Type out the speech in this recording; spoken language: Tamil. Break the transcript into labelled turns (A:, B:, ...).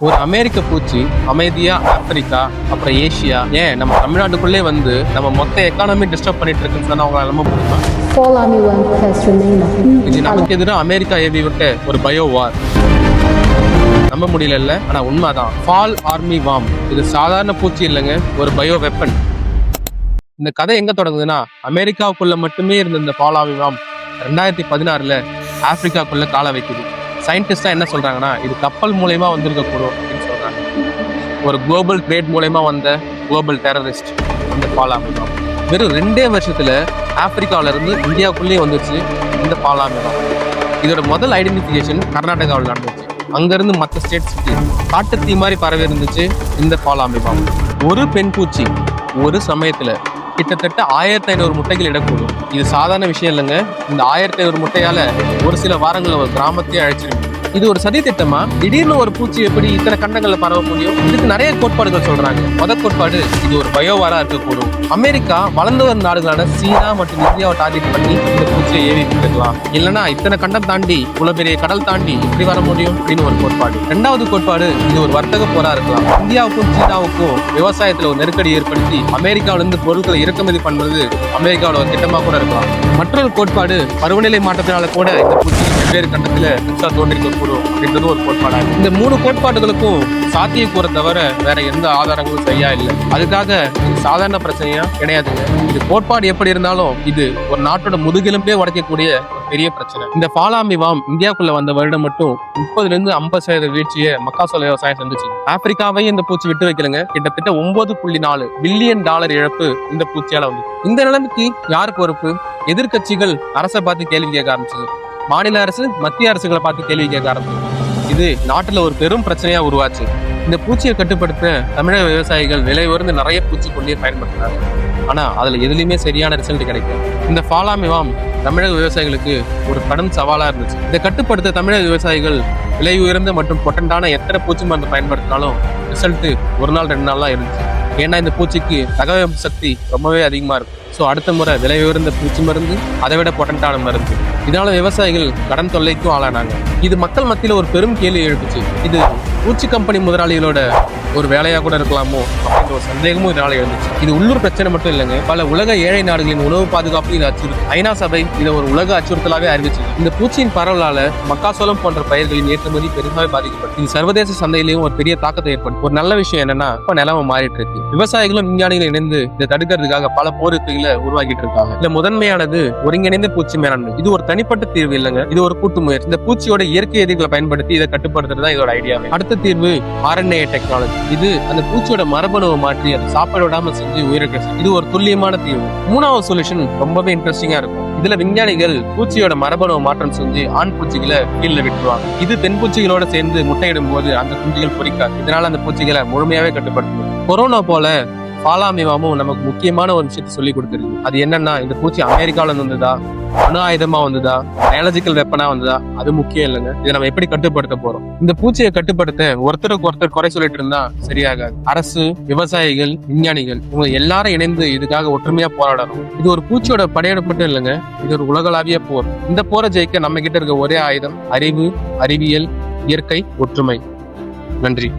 A: ஒரு அமெரிக்க பூச்சி அமைதியா ஆப்பிரிக்கா அப்புறம் ஏசியா ஏன் நம்ம தமிழ்நாட்டுக்குள்ளே வந்து நம்ம மொத்த எக்கானமி டிஸ்டர்ப் பண்ணிட்டு இருக்குன்னு சொன்னா அவங்களால நம்ப முடியுமா? இது நமக்கு எதிராக அமெரிக்கா ஏவி விட்ட ஒரு பயோ வார். நம்ப முடியல ஆனா உண்மைதான். ஃபால் ஆர்மி வாம் இது சாதாரண பூச்சி இல்லைங்க ஒரு பயோ வெப்பன் இந்த கதை எங்க தொடங்குதுன்னா அமெரிக்காவுக்குள்ள மட்டுமே இருந்த இந்த ஃபால் ஆர்மி வாம் ரெண்டாயிரத்தி பதினாறுல ஆப்பிரிக்காக்குள்ள கால வைக்குது. சயின்டிஸ்டா என்ன சொல்கிறாங்கன்னா இது கப்பல் மூலயமா வந்திருக்கக்கூடும் அப்படின்னு சொல்கிறாங்க ஒரு குளோபல் ட்ரேட் மூலயமா வந்த குளோபல் டெரரிஸ்ட் இந்த பாலாமிதம் வெறும் ரெண்டே வருஷத்தில் ஆப்பிரிக்காவிலேருந்து இந்தியாவுக்குள்ளேயே வந்துருச்சு இந்த பாலாமிதம் இதோட முதல் ஐடென்டிஃபிகேஷன் கர்நாடகாவில் நடந்துச்சு. அங்கேருந்து மற்ற ஸ்டேட்ஸுக்கு காட்டுத்தீ மாதிரி பரவி இருந்துச்சு இந்த பாலாமிபம் ஒரு பெண் பூச்சி ஒரு சமயத்தில் கிட்டத்தட்ட ஆயிரத்தி ஐநூறு முட்டைகள் இடக்கூடும். இது சாதாரண விஷயம் இல்லைங்க. இந்த ஆயிரத்தி ஐநூறு முட்டையால ஒரு சில வாரங்கள்ல ஒரு கிராமத்தையே அழைச்சிருக்கு இது ஒரு சதி திட்டமா? திடீர்னு ஒரு பூச்சி எப்படி இத்தனை கண்டங்கள்ல பரவ முடியும்? இதுக்கு நிறைய கோட்பாடுகள் சொல்றாங்க. முத கோட்பாடு இது ஒரு பயோவாரா இருக்கக்கூடும். அமெரிக்கா வளர்ந்து வரும் நாடுகளான சீனா மற்றும் இந்தியாவை டார்கெட் பண்ணி இந்த பூச்சியை ஏவி இருக்கலாம் இல்லைன்னா இத்தனை கண்டம் தாண்டி இவ்வளவு பெரிய கடல் தாண்டி எப்படி வர முடியும் அப்படின்னு ஒரு கோட்பாடு. ரெண்டாவது கோட்பாடு இது ஒரு வர்த்தக போரா இருக்கலாம். இந்தியாவுக்கும் சீனாவுக்கும் விவசாயத்துல ஒரு நெருக்கடி ஏற்படுத்தி அமெரிக்காவில இருந்து பொருட்களை இறக்குமதி பண்றது அமெரிக்காவோட ஒரு திட்டமா கூட இருக்கலாம். மற்றொரு கோட்பாடு பருவநிலை மாற்றத்தினால கூட இந்த பூச்சி வெவ்வேறு கண்டத்துல புதுசா கூடும் அப்படின்றது ஒரு கோட்பாடாகும் இந்த மூணு கோட்பாடுகளுக்கும் சாத்தியக்கூற தவிர வேற எந்த ஆதாரங்களும் சரியா இல்லை. அதுக்காக இது சாதாரண பிரச்சனையா கிடையாதுங்க. இது கோட்பாடு எப்படி இருந்தாலும் இது ஒரு நாட்டோட முதுகெலும்பே உடைக்கக்கூடிய பெரிய பிரச்சனை. இந்த பாலாமி வாம் இந்தியாவுக்குள்ள வந்த வருடம் மட்டும் முப்பதுல இருந்து ஐம்பது சதவீத வீழ்ச்சியை மக்காசோள விவசாயம் சந்திச்சு ஆப்பிரிக்காவையும் இந்த பூச்சி விட்டு வைக்கலங்க. கிட்டத்தட்ட ஒன்பது புள்ளி நாலு பில்லியன் டாலர் இழப்பு இந்த பூச்சியால வந்து இந்த நிலைமைக்கு யார் பொறுப்பு? எதிர்க்கட்சிகள் அரசை பார்த்து கேள்வி கேட்க ஆரம்பிச்சது. மாநில அரசு மத்திய அரசுகளை பார்த்து கேள்வி கேட்க ஆரம்பிச்சது இது நாட்டில் ஒரு பெரும் பிரச்சனையாக உருவாச்சு. இந்த பூச்சியை கட்டுப்படுத்த தமிழக விவசாயிகள் விலை உயர்ந்து நிறைய பூச்சிக்கொல்லியை பயன்படுத்துறாங்க. ஆனால் அதில் எதுலயுமே சரியான ரிசல்ட் கிடைக்கும் இந்த ஃபாலாமிவாம் தமிழக விவசாயிகளுக்கு ஒரு கடும் சவாலாக இருந்துச்சு. இதை கட்டுப்படுத்த தமிழக விவசாயிகள் விலை உயர்ந்த மற்றும் பொட்டண்டான எத்தனை பூச்சி மருந்து பயன்படுத்தினாலும் ரிசல்ட்டு ஒரு நாள் ரெண்டு நாள்லாம் இருந்துச்சு. ஏன்னா இந்த பூச்சிக்கு தகவல் சக்தி ரொம்பவே அதிகமாக இருக்கும். ஸோ அடுத்த முறை விலை உயர்ந்த பூச்சி மருந்து அதை விட பொட்டண்டான மருந்து. இதனால விவசாயிகள் கடன் தொல்லைக்கும் ஆளானாங்க. இது மக்கள் மத்தியில் ஒரு பெரும் கேள்வி எழுப்புச்சு. இது பூச்சி கம்பெனி முதலாளிகளோட ஒரு வேலையாக கூட இருக்கலாமோ அப்படின்ற ஒரு சந்தேகமும் இதனால் எழுந்துச்சு. இது உள்ளூர் பிரச்சனை மட்டும் இல்லைங்க. பல உலக ஏழை நாடுகளின் உணவு பாதுகாப்பு இது அச்சுறுத்தல் ஐநா சபை இதை ஒரு உலக அச்சுறுத்தலாகவே அறிவிச்சு. இந்த பூச்சியின் பரவலால மக்காசோளம் போன்ற பயிர்களின் ஏற்றுமதி பெருசாக பாதிக்கப்படும் இது சர்வதேச சந்தையிலையும் ஒரு பெரிய தாக்கத்தை ஏற்படும் ஒரு நல்ல விஷயம் என்னன்னா இப்ப நிலமை மாறிட்டு இருக்கு. விவசாயிகளும் விஞ்ஞானிகளும் இணைந்து இதை தடுக்கிறதுக்காக பல போருக்குகளை உருவாக்கிட்டு இருக்காங்க. இதுல முதன்மையானது ஒருங்கிணைந்த பூச்சி மேலாண்மை. இது ஒரு தனிப்பட்ட தீர்வு இல்லைங்க. இது ஒரு கூட்டு முயற்சி. இந்த பூச்சியோட இயற்கை எதிர்களை பயன்படுத்தி இதை கட்டுப்படுத்துறது தான் இதோட ஐடியாவே அடுத்த தீர்வு ஆர்என்ஏ டெக்னாலஜி இது அந்த பூச்சியோட மரபணுவை மாற்றி அதை சாப்பாடு விடாம செஞ்சு உயிரிழக்க இது ஒரு துல்லியமான தீர்வு. மூணாவது சொல்யூஷன் ரொம்பவே இன்ட்ரெஸ்டிங்கா இருக்கும். இதுல விஞ்ஞானிகள் பூச்சியோட மரபணுவை மாற்றம் செஞ்சு ஆண் பூச்சிகளை கீழே விட்டுருவாங்க. இது பெண் பூச்சிகளோட சேர்ந்து முட்டையிடும் போது அந்த குஞ்சுகள் பொறிக்காது. இதனால அந்த பூச்சிகளை முழுமையாவே கட்டுப்படுத்தும் கொரோனா போல பாலாமிவாமும் நமக்கு முக்கியமான ஒரு விஷயத்தை சொல்லி கொடுத்துருக்கு. அது என்னன்னா இந்த பூச்சி அமெரிக்கால இருந்து வந்ததா? அணு ஆயுதமா வந்ததா? பயாலஜிக்கல் வெப்பனா வந்ததா? அது முக்கியம் இல்லைங்க. இதை நம்ம எப்படி கட்டுப்படுத்த போறோம்? இந்த பூச்சியை கட்டுப்படுத்த ஒருத்தருக்கு ஒருத்தர் குறை சொல்லிட்டு இருந்தா சரியாகாது. அரசு விவசாயிகள் விஞ்ஞானிகள் இவங்க எல்லாரும் இணைந்து இதுக்காக ஒற்றுமையா போராடணும். இது ஒரு பூச்சியோட படையெடுப்பு மட்டும் இல்லைங்க. இது ஒரு உலகளாவிய போர். இந்த போரை ஜெயிக்க நம்ம கிட்ட இருக்க ஒரே ஆயுதம் அறிவு அறிவியல் இயற்கை ஒற்றுமை. நன்றி.